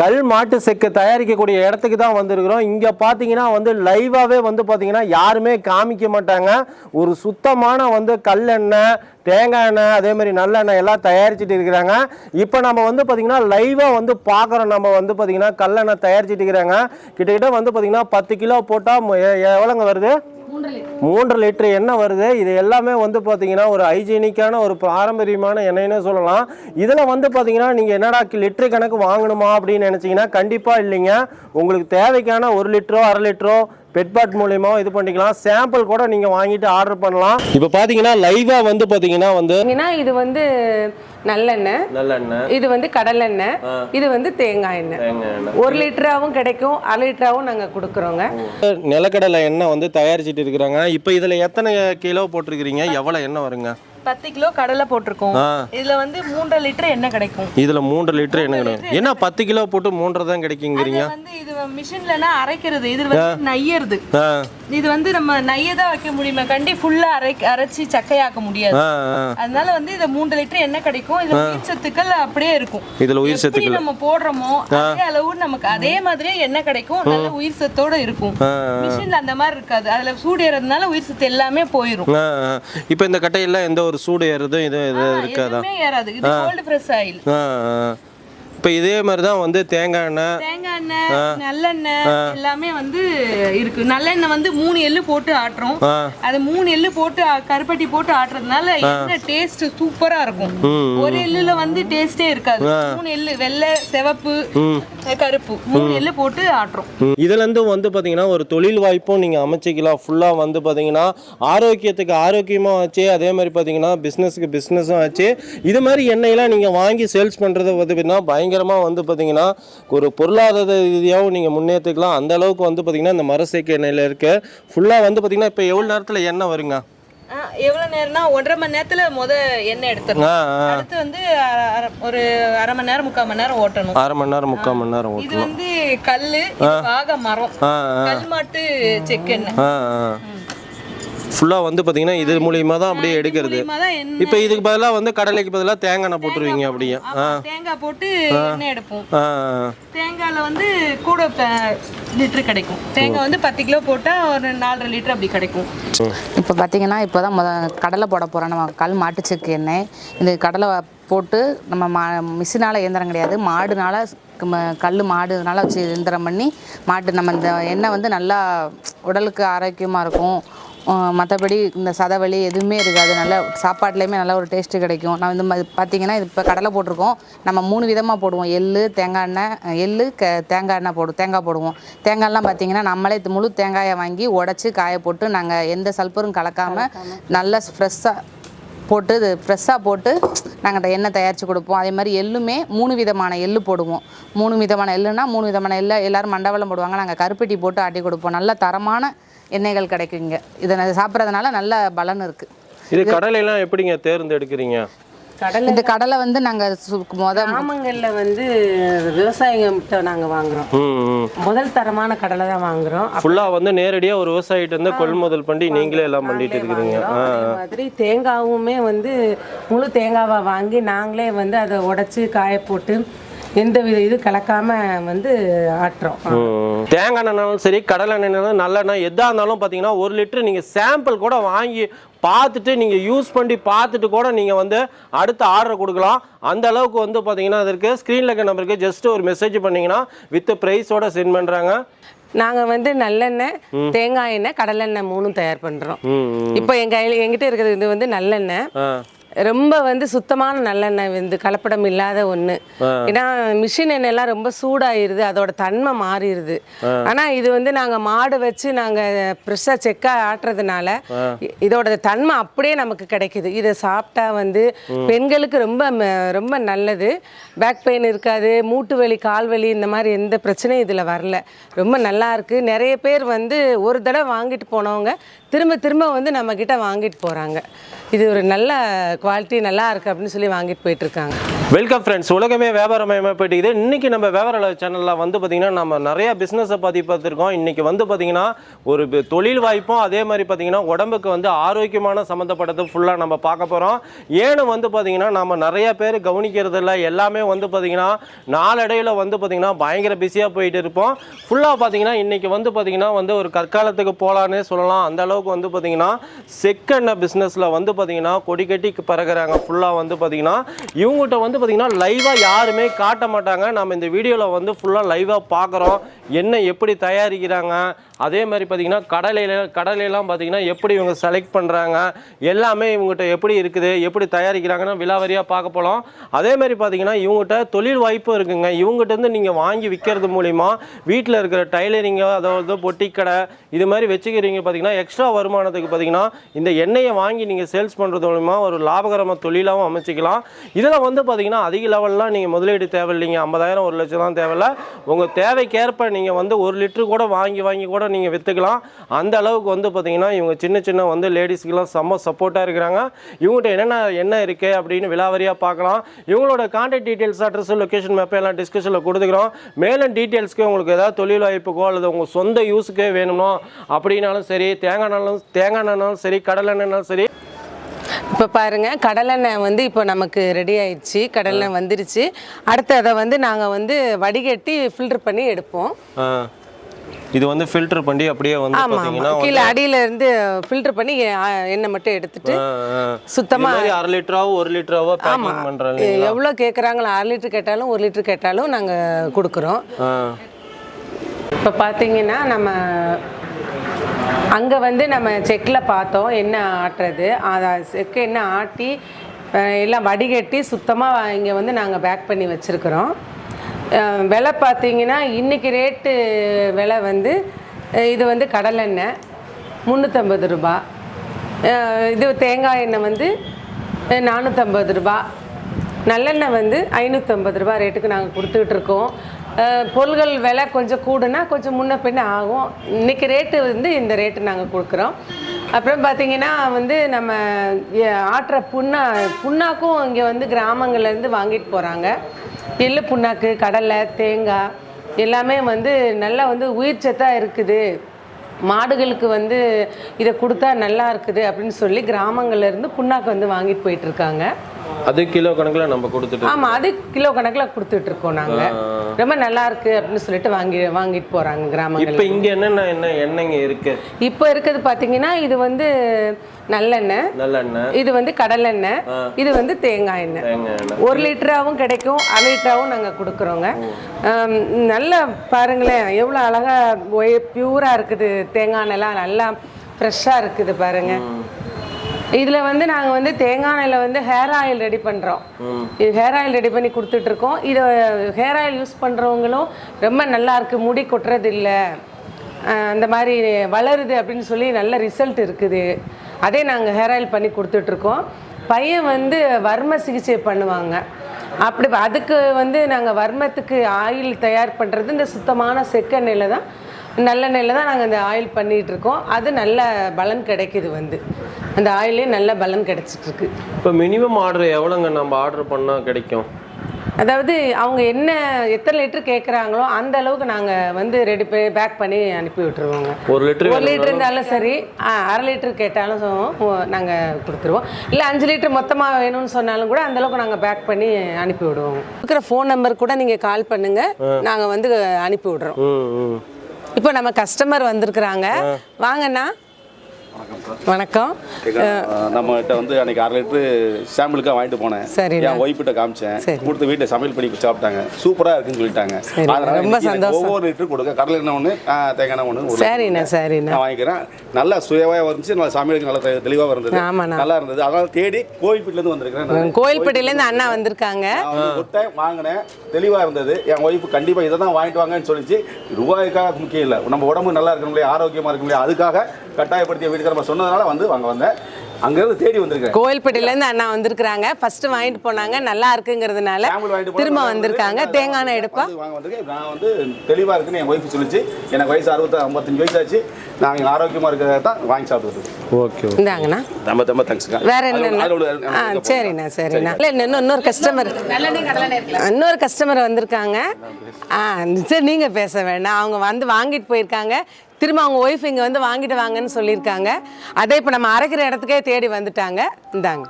கல் மாட்டு செக்கு தயாரிக்கக்கூடிய இடத்துக்கு தான் வந்திருக்கிறோம். இங்கே பார்த்தீங்கன்னா வந்து லைவாகவே வந்து பார்த்தீங்கன்னா யாருமே காமிக்க மாட்டாங்க. ஒரு சுத்தமான வந்து கல்லெண்ணெய் தேங்காய் எண்ணெய் அதே மாதிரி நல்லெண்ணெய் எல்லாம் தயாரிச்சுட்டு இருக்கிறாங்க. இப்போ நம்ம வந்து பார்த்தீங்கன்னா லைவாக வந்து பார்க்குறோம் நம்ம வந்து பார்த்தீங்கன்னா கல்லெண்ணெய் தயாரிச்சுட்டு இருக்கிறாங்க. கிட்டத்தட்ட வந்து பார்த்தீங்கன்னா பத்து கிலோ போட்டால் எவ்வளோங்க வருது? மூன்று லிட்டர். எண்ணெய் வருது? இது எல்லாமே வந்து பார்த்தீங்கன்னா ஒரு ஹைஜீனிக்கான ஒரு பாரம்பரியமான எண்ணெய்னு சொல்லலாம். இதில் வந்து பார்த்தீங்கன்னா நீங்கள் என்னடா லிட்டரு கணக்கு வாங்கணுமா அப்படின்னு நினச்சிங்கன்னா கண்டிப்பாக இல்லைங்க. உங்களுக்கு தேவைக்கான ஒரு லிட்டரோ அரை லிட்டரோ பெட்பாட் மூலியமா இது பண்ணிக்கலாம். சாம்பிள் கூட நீங்கள் வாங்கிட்டு ஆர்டர் பண்ணலாம். இப்போ பார்த்தீங்கன்னா லைவாக வந்து பார்த்தீங்கன்னா வந்து இது வந்து நல்லெண்ணெய். நல்லெண்ணெய். இது வந்து கடலெண்ணெய். இது வந்து தேங்காய் எண்ணெய். தேங்காய் எண்ணெய். ஒரு லிட்டராவும் கிடைக்கும் அரை லிட்டராவும் நாங்க கொடுக்குறோங்க. நிலக்கடலை எண்ணெய் வந்து தயாரிச்சிட்டு இருக்கிறாங்க. இப்போ இதில் எத்தனை கிலோ போட்டிருக்கிறீங்க? எவ்வளோ எண்ணெய் வருங்க? பத்து கிலோ கடலை போட்டிருக்கோம். இதுல வந்து மூன்றரை லிட்டர் எண்ணெய் கிடைக்கும். இதில் மூன்று லிட்டர் எண்ணெய் கிடைக்கும். என்ன பத்து கிலோ போட்டு மூன்றரை தான் கிடைக்குங்கிறீங்க. இது வந்து இது மிஷின்லனா அரைக்கிறது. இது வந்து நையறது. இது வந்து நம்ம நைய தான் வைக்க முடியுமே கண்டி ஃபுல்லா அரை அரைச்சி சக்கையாக்க முடியாது. அதனால வந்து இது மூன்று லிட்டர் எண்ணெய் கிடைக்கும். இதுல உயிர் சத்துக்கள் அப்படியே இருக்கும். இதில் உயிர் சத்துக்கள். நம்ம போடுறோமோ அதே அளவு நமக்கு அதே மாதிரியே எண்ணெய் கிடைக்கும். நல்ல உயிர் சத்தோட இருக்கும். மிஷின்ல அந்த மாதிரி இருக்காது. அதுல சூடு ஏறதுனால உயிர் சத்து எல்லாமே போயிடும் இப்போ இந்த கட்டையெல்லாம் எந்த ஒரு சூடு ஏறுதும் இது இது இருக்காதா? ஏறாது. இது கோல்டு ஃப்ரெஷ் ஆயில் ஆ. இப்போ இதே மாதிரி தான் வந்து தேங்காய் எண்ணெய் தேங்காய் எண்ணெய் நல்லெண்ணெய் எல்லாமே வந்து இருக்கு. நல்லெண்ணெய் வந்து மூணு எள்ளு போட்டு ஆட்டுறோம். அது மூணு எள்ளு போட்டு கருப்பட்டி போட்டு ஆட்டுறதுனால எண்ணெய் டேஸ்ட் சூப்பரா இருக்கும். ஒரு எள்ளுல வந்து டேஸ்டே இருக்காது. மூணு எள்ளு வெள்ளை சிவப்பு கருப்பு மூணு எள்ளு போட்டு ஆட்டுறோம். ம். இதுலேருந்து வந்து பார்த்தீங்கன்னா ஒரு தொழில் வாய்ப்பும் நீங்கள் அமைச்சிக்கலாம். ஃபுல்லாக வந்து பார்த்தீங்கன்னா ஆரோக்கியத்துக்கு ஆரோக்கியமாக ஆச்சு. அதே மாதிரி பார்த்தீங்கன்னா பிஸ்னஸுக்கு பிஸ்னஸும் ஆச்சு. இது மாதிரி எண்ணெயெல்லாம் நீங்கள் வாங்கி சேல்ஸ் பண்ணுறது வந்து பார்த்தீங்கன்னா பயங்கரமாக வந்து பார்த்தீங்கன்னா ஒரு பொருளாதார ரீதியாகவும் நீங்கள் முன்னேற்றிக்கலாம் அந்த அளவுக்கு வந்து பார்த்தீங்கன்னா இந்த மரசேக்கு எண்ணெயில் இருக்கு. ஃபுல்லாக வந்து பார்த்தீங்கன்னா இப்போ எவ்வளோ நேரத்தில் எண்ணெய் வருங்க? ஆ, எவ்வளவு நேரம்னா ஒன்றரை மணி நேரத்துல முத எண்ணெய் எடுத்துடணும். அடுத்து வந்து ஒரு அரை மணி நேரம் முக்கால் மணி நேரம் ஓட்டணும். அரை மணி நேரம் முக்கால் மணி நேரம் இது ஓட்டணும். வந்து இது வாகை மரம். ஆ ஆ. கல் மாட்டு செக்கெண்ணெய் ஃபுல்லாக வந்து பார்த்தீங்கன்னா இது மூலியமாக தான் அப்படியே எடுக்கிறது. இப்போ இதுக்கு பதிலாக வந்து கடலைக்கு பதிலாக தேங்காய் எண்ணெய் போட்டுருவீங்க அப்படியே. ஆமா, தேங்காய் போட்டு எண்ணெய் எடுப்போம். ஆ. தேங்காயில வந்து கூட லிட்டர் கிடைக்கும். தேங்காய் வந்து பத்து கிலோ போட்டா ஒரு நாலரை லிட்டர் அப்படி கிடைக்கும். இப்போ பார்த்தீங்கன்னா இப்போ தான் முத கடலை போட போகிறோம் நம்ம கல் மாட்டுச்செக்கு எண்ணெய். இந்த கடலை போட்டு நம்ம மா மிஷினால் இயந்திரம் கிடையாது. மாடுனால கல் மாடுனால வச்சு இயந்திரம் பண்ணி மாட்டு நம்ம இந்த எண்ணெய் வந்து நல்லா உடலுக்கு ஆரோக்கியமாக இருக்கும். மற்றபடி இந்த சதவலி எதுவுமே இருக்காது. நல்ல சாப்பாட்லேயுமே நல்ல ஒரு டேஸ்ட்டு கிடைக்கும். நான் இந்த மாதிரி பார்த்தீங்கன்னா இது இப்போ கடலை போட்டிருக்கோம். நம்ம மூணு விதமாக போடுவோம். எள்ளு தேங்காய் எண்ணெய் எள்ளு க தேங்காய் எண்ணெய் போடுவோம் தேங்காய் போடுவோம். தேங்காய்லாம் பார்த்தீங்கன்னா நம்மளே முழு தேங்காயை வாங்கி உடச்சி காய போட்டு நாங்கள் எந்த சல்பரும் கலக்காமல் நல்லா ஃப்ரெஷ்ஷாக போட்டு இது ஃப்ரெஷ்ஷாக போட்டு நாங்கள் எண்ணெய் தயாரித்து கொடுப்போம். அதே மாதிரி எள்ளுமே மூணு விதமான எள்ளு போடுவோம். மூணு விதமான எள்ளுனா மூணு விதமான எள்ளு. எல்லோரும் மண்டவளம் போடுவாங்க. நாங்கள் கருப்பட்டி போட்டு ஆட்டி கொடுப்போம். நல்ல தரமான எண்ணெய்கள் கிடைக்கும் இங்கே இதை நான் சாப்பிட்றதுனால நல்ல பலன் இருக்குது இது கடலையெல்லாம் எப்படிங்க தேர்ந்தெடுக்கிறீங்க? கடலை இந்த கடலை வந்து நாங்கள் மொத கிராமங்கள்ல வந்து விவசாயிகிட்ட நாங்க வாங்குறோம். முதல் தரமான கடலை தான் வாங்குறோம். ஃபுல்லாக வந்து நேரடியாக ஒரு விவசாயிட்ட இருந்து கொள்முதல் பண்ணி நீங்களே எல்லாம் பண்ணிட்டு இருக்கிறீங்க. மாதிரி தேங்காவுமே வந்து முழு தேங்காவை வாங்கி நாங்களே வந்து அதை உடைச்சு காய போட்டு எந்த வித இது கலக்காம வந்து ஆட்டுறோம். தேங்காய் எண்ணெய்னாலும் சரி கடலை எண்ணெய்னாலும் நல்லெண்ணெய் எதாக இருந்தாலும் பார்த்தீங்கன்னா ஒரு லிட்டர் நீங்கள் சாம்பிள் கூட வாங்கி பார்த்துட்டு நீங்கள் யூஸ் பண்ணி பார்த்துட்டு கூட நீங்கள் வந்து அடுத்த ஆர்டர் கொடுக்கலாம். அந்த அளவுக்கு வந்து பார்த்தீங்கன்னா அதற்கு ஸ்க்ரீனில் இருக்க நம்பருக்கு ஜஸ்ட் ஒரு மெசேஜ் பண்ணீங்கன்னா வித் ப்ரைஸோட சென்ட் பண்ணுறாங்க நாங்க வந்து நல்லெண்ணெய் தேங்காய் எண்ணெய் கடலெண்ணெய் மூணும் தயார் பண்றோம். ம் ம். இப்போ எங்க கையில- எங்கிட்ட இருக்கிறது இது வந்து நல்லெண்ணெய். ரொம்ப வந்து சுத்தமான நல்லெண்ணெய் வந்து கலப்படம் இல்லாத ஒன்று ஏன்னா மிஷின் எண்ணெய்லாம் ரொம்ப சூடாயிருது அதோட தன்மை மாறிடுது ஆனா இது வந்து நாங்க மாடு வச்சு நாங்க ஃப்ரெஷ்ஷாக செக்கா ஆட்டுறதுனால இதோட தன்மை அப்படியே நமக்கு கிடைக்குது. இதை சாப்பிட்டா வந்து பெண்களுக்கு ரொம்ப ரொம்ப நல்லது. பேக் பெயின் இருக்காது மூட்டு வலி கால் வலி இந்த மாதிரி எந்த பிரச்சனையும் இதில் வரல. ரொம்ப நல்லா இருக்கு. நிறைய பேர் வந்து ஒரு தடவை வாங்கிட்டு போனவங்க திரும்ப திரும்ப வந்து நம்ம கிட்ட வாங்கிட்டு போகிறாங்க இது ஒரு நல்ல குவாலிட்டி நல்லா இருக்கு அப்படின்னு சொல்லி வாங்கிட்டு போயிட்டு இருக்காங்க. வெல்கம் ஃப்ரெண்ட்ஸ் உலகமே வியாபாரமயமாக போயிட்டு இன்னைக்கு நம்ம வியாபார சேனலில் வந்து பார்த்திங்கன்னா நம்ம நிறையா பிஸ்னஸை பற்றி பார்த்துருக்கோம். இன்றைக்கி வந்து பார்த்திங்கன்னா ஒரு தொழில் வாய்ப்பும் அதே மாதிரி பார்த்திங்கன்னா உடம்புக்கு வந்து ஆரோக்கியமான சம்மந்தப்பட்டது ஃபுல்லாக நம்ம பார்க்க போகிறோம் ஏன்னு வந்து பார்த்திங்கன்னா நம்ம நிறைய பேர் கவனிக்கிறது இல்லை. எல்லாமே வந்து பார்த்திங்கன்னா நாளடைவில் வந்து பார்த்திங்கன்னா பயங்கர பிஸியாக போயிட்டு இருப்போம். ஃபுல்லாக பார்த்திங்கன்னா இன்றைக்கி வந்து பார்த்திங்கன்னா வந்து ஒரு கற்காலத்துக்கு போகலான்னே சொல்லலாம். அந்த அளவுக்கு வந்து பார்த்திங்கன்னா செக்கெண்ண பிஸ்னஸில் வந்து பார்த்திங்கன்னா கொடி கட்டி பறகுறாங்க ஃபுல்லாக வந்து பார்த்திங்கன்னா இவங்ககிட்ட வந்து பார்த்தீங்கன்னா லைவாக யாருமே காட்ட மாட்டாங்க. நம்ம இந்த வீடியோவில் வந்து ஃபுல்லாக லைவாக பார்க்குறோம் என்ன எப்படி தயாரிக்கிறாங்க? அதே மாதிரி பார்த்திங்கன்னா கடலையில் கடலையெல்லாம் பார்த்திங்கன்னா எப்படி இவங்க செலக்ட் பண்ணுறாங்க எல்லாமே இவங்ககிட்ட எப்படி இருக்குது? எப்படி தயாரிக்கிறாங்கன்னு விலாவரியாக பார்க்க போகலாம் அதே மாதிரி பார்த்திங்கன்னா இவங்ககிட்ட தொழில் வாய்ப்பும் இருக்குங்க. இவங்ககிட்டருந்து நீங்கள் வாங்கி விற்கிறது மூலிமா வீட்டில் இருக்கிற டைலரிங்கோ அதாவது பொட்டிக்கடை இது மாதிரி வச்சுக்கிறீங்க பார்த்தீங்கன்னா எக்ஸ்ட்ரா வருமானத்துக்கு பார்த்தீங்கன்னா இந்த எண்ணெயை வாங்கி நீங்கள் சேல்ஸ் பண்ணுறது மூலிமா ஒரு லாபகரமாக தொழிலாகவும் அமைச்சிக்கலாம். இதில் வந்து பார்த்தீங்கன்னா அதிக லெவல்லாம் நீங்கள் முதலீடு தேவையில்லைங்க. ஐம்பதாயிரம் ஒரு லட்சம் தான் தேவையில்ல. உங்கள் தேவைக்கேற்ப நீங்கள் வந்து ஒரு லிட்டரு கூட வாங்கி வாங்கி கூட நீங்கள் விற்றுக்கலாம் அந்த அளவுக்கு வந்து பார்த்தீங்கன்னா இவங்க சின்ன சின்ன வந்து லேடிஸ்க்கெல்லாம் செம்ம சப்போர்ட்டாக இருக்கிறாங்க. இவங்ககிட்ட என்னென்ன என்ன இருக்குது அப்படின்னு விலாவரியாக பார்க்கலாம். இவங்களோட கான்டாக்ட் டீட்டெயில்ஸ் அட்ரஸ் லொக்கேஷன் மேப்பை எல்லாம் டிஸ்கஷனில் கொடுத்துக்கிறோம். மேலும் டீட்டெயில்ஸ்க்கு உங்களுக்கு ஏதாவது தொழில் வாய்ப்புக்கோ அல்லது உங்கள் சொந்த யூஸுக்கே வேணுமோ அப்படின்னாலும் சரி தேங்காய் எண்ணெய்னாலும் தேங்காய் எண்ணெய்னாலும் சரி கடலை எண்ணெய்னாலும் சரி இப்போ பாருங்க கடலெண்ணெய் வந்து இப்போ நமக்கு ரெடி ஆயிடுச்சு கடலெண்ணெய் வந்துருச்சு. அடுத்து அதை வந்து நாங்கள் வந்து வடிகட்டி ஃபில்டர் பண்ணி எடுப்போம். இது வந்து ஃபில்டர் பண்ணி அப்படியே வந்து ஆமாம் கீழே அடியில இருந்து ஃபில்டர் பண்ணி எண்ணெய் மட்டும் எடுத்துட்டு. சுத்தமா இது மாதிரி அரை லிட்டராவோ ஒரு லிட்டராவோ பேக்கிங் பண்ணுறாங்க எவ்வளோ கேட்குறாங்களோ அரை லிட்டர் கேட்டாலும் ஒரு லிட்டர் கேட்டாலும் நாங்கள் கொடுக்குறோம். இப்போ பார்த்தீங்கன்னா நம்ம அங்கே வந்து நம்ம செக்கில் பார்த்தோம் என்ன ஆட்டுறது. அதை செக்கு என்ன ஆட்டி எல்லாம் வடிகட்டி சுத்தமாக இங்கே வந்து நாங்கள் பேக் பண்ணி வச்சுருக்குறோம். விலை பார்த்தீங்கன்னா இன்றைக்கி ரேட்டு விலை வந்து இது வந்து கடலெண்ணெய் முந்நூற்றம்பது ரூபா. இது தேங்காய் எண்ணெய் வந்து நானூற்றம்பது ரூபா. நல்லெண்ணெய் வந்து ஐநூற்றம்பது ரூபா ரேட்டுக்கு நாங்கள் கொடுத்துக்கிட்டு இருக்கோம். பொருள்கள் விலை கொஞ்சம் கூடுனா கொஞ்சம் முன்ன பின்ன ஆகும். இன்னைக்கு ரேட்டு வந்து இந்த ரேட்டு நாங்கள் கொடுக்குறோம். அப்புறம் பார்த்தீங்கன்னா வந்து நம்ம ஆட்டுற புண்ணா புண்ணாக்கும் இங்கே வந்து கிராமங்கள்லேருந்து வாங்கிட்டு போகிறாங்க எள்ளு புண்ணாக்கு கடலை தேங்காய் எல்லாமே வந்து நல்லா வந்து உயிர் சத்தாக இருக்குது. மாடுகளுக்கு வந்து இதை கொடுத்தா நல்லா இருக்குது அப்படின்னு சொல்லி கிராமங்கள்லேருந்து புண்ணாக்கு வந்து வாங்கிட்டு போயிட்டுருக்காங்க அது கிலோ கணக்கில் நம்ம கொடுத்துட்டு ஆமா அது கிலோ கணக்கில் கொடுத்துட்டு இருக்கோம் நாங்க ரொம்ப நல்லா இருக்கு அப்படின்னு சொல்லிட்டு வாங்கி வாங்கிட்டு போறாங்க கிராமங்கள். இப்போ இங்கே என்னென்ன என்ன எண்ணெய்ங்க இருக்கு? இப்போ இருக்கிறது பார்த்தீங்கன்னா இது வந்து நல்லெண்ணெய். நல்லெண்ணெய். இது வந்து கடலெண்ணெய். இது வந்து தேங்காய் எண்ணெய். ஒரு லிட்டராகவும் கிடைக்கும் அரை லிட்டராகவும் நாங்கள் கொடுக்குறோங்க. நல்லா பாருங்களேன் எவ்வளோ அழகாக பியூராக இருக்குது தேங்காய் எண்ணெய்லாம். நல்லா ஃப்ரெஷ்ஷாக இருக்குது பாருங்க. இதில் வந்து நாங்கள் வந்து தேங்காய் எண்ணெயில் வந்து ஹேர் ஆயில் ரெடி பண்ணுறோம் இது ஹேர் ஆயில் ரெடி பண்ணி கொடுத்துட்ருக்கோம் இதை ஹேர் ஆயில் யூஸ் பண்ணுறவங்களும் ரொம்ப நல்லா இருக்கு. முடி கொட்டுறது இல்லை அந்த மாதிரி வளருது அப்படின்னு சொல்லி நல்ல ரிசல்ட் இருக்குது. அதே நாங்கள் ஹேர் ஆயில் பண்ணி கொடுத்துட்ருக்கோம் பையன் வந்து வர்ம சிகிச்சை பண்ணுவாங்க. அப்படி அதுக்கு வந்து நாங்கள் வர்மத்துக்கு ஆயில் தயார் பண்ணுறது இந்த சுத்தமான செக்கெண்ணெயில் தான் நல்லெண்ணெயில் தான் நாங்கள் இந்த ஆயில் பண்ணிகிட்டு இருக்கோம் அது நல்ல பலன் கிடைக்குது வந்து. அந்த ஆயிலே நல்ல பலன் கிடைச்சிட்ருக்கு. இப்போ மினிமம் ஆர்டர் எவ்வளோங்க நம்ம ஆர்டர் பண்ணால் கிடைக்கும்? அதாவது அவங்க என்ன எத்தனை லிட்டர் கேட்குறாங்களோ அந்த அளவுக்கு நாங்கள் வந்து ரெடி பண்ணி பேக் பண்ணி அனுப்பி விட்டுருவோங்க. ஒரு லிட்டர் ஒரு லிட்டர் இருந்தாலும் சரி ஆ, அரை லிட்டர் கேட்டாலும் நாங்கள் கொடுத்துருவோம். இல்லை அஞ்சு லிட்டர் மொத்தமாக வேணும்னு சொன்னாலும் கூட அந்த அளவுக்கு நாங்கள் பேக் பண்ணி அனுப்பி விடுவோம். இருக்கிற ஃபோன் நம்பர் கூட நீங்கள் கால் பண்ணுங்கள் நாங்கள் வந்து அனுப்பி விடுறோம். இப்போ நம்ம கஸ்டமர் வந்திருக்கிறாங்க. வாங்கண்ணா. வணக்கம். நம்ம கிட்ட வந்து அன்னைக்கு அரை லிட்டரு சாம்பிளுக்காக வாங்கிட்டு போனேன். சரிண்ணா. என் ஒய்ஃபிட்ட காமிச்சேன். சரி. கொடுத்து வீட்டில் சமையல் பண்ணி சாப்பிட்டாங்க. சூப்பராக இருக்குன்னு சொல்லிட்டாங்க. சரி, அதனால. ஒவ்வொரு லிட்டர் கொடுங்க. கடலை எண்ணெய் ஒன்று தேங்காய் எண்ணெய் ஒன்று சரிண்ணா. சரிண்ணா. நான் வாங்கிக்கிறேன். நல்லா சுயவாக இருந்துச்சு. நல்லா சமையலுக்கு நல்லா தெளிவாக இருந்தது. நல்லா இருந்தது. அதனால தேடி கோயில்பேட்டிலேருந்து வந்திருக்கிறேன். நான். கோயில்பட்டியிலேருந்து அண்ணா வந்திருக்காங்க. டைம் வாங்கினேன். தெளிவாக இருந்தது. என் ஒய்ஃபு கண்டிப்பாக இதை தான் வாங்கிட்டு வாங்கன்னு சொல்லிச்சு. ரூபாய்க்காக முக்கியம் இல்லை. நம்ம உடம்பு நல்லா இருக்கணும் இல்லையா? ஆரோக்கியமாக இருக்கணும் இல்லையா? அதுக்காக கட்டாயப்படுத்திய வீட்டுக்கு நம்ம சொன்னதுனால வந்து வாங்க வந்தேன். அங்கேருந்து தேடி வந்திருக்கேன். கோயில்பட்டியிலேருந்து அண்ணா வந்திருக்கிறாங்க. ஃபர்ஸ்ட் வாங்கிட்டு போனாங்க. நல்லா இருக்குங்கிறதுனால திரும்ப வந்திருக்காங்க. வந்து தேங்காய் எண்ணெய் எடுப்பா வாங்க வந்திருக்கேன். நான் வந்து தெளிவாக இருக்குன்னு என் ஒய்ஃப் சொல்லிச்சு. எனக்கு வயசு அறுபத்தி ஐம்பத்தஞ்சு வயசு ஆச்சு நாங்கள் ஆரோக்கியமாக இருக்கிறத தான் வாங்கி சாப்பிடுறது ஓகே இந்தாங்கண்ணா. ரொம்ப ரொம்ப தேங்க்ஸ்ங்க வேற என்ன ஆ சரிண்ணா சரிண்ணா. இல்லை இன்னும் இன்னொரு கஸ்டமர் இன்னொரு கஸ்டமர் வந்திருக்காங்க. ஆ சரி நீங்கள் பேச வேண்டாம் அவங்க வந்து வாங்கிட்டு போயிருக்காங்க. திரும்ப அவங்க ஒய்ஃப் இங்கே வந்து வாங்கிட்டு வாங்கன்னு சொல்லியிருக்காங்க. அதே இப்போ நம்ம அரைக்கிற இடத்துக்கே தேடி வந்துட்டாங்க. இந்தாங்க.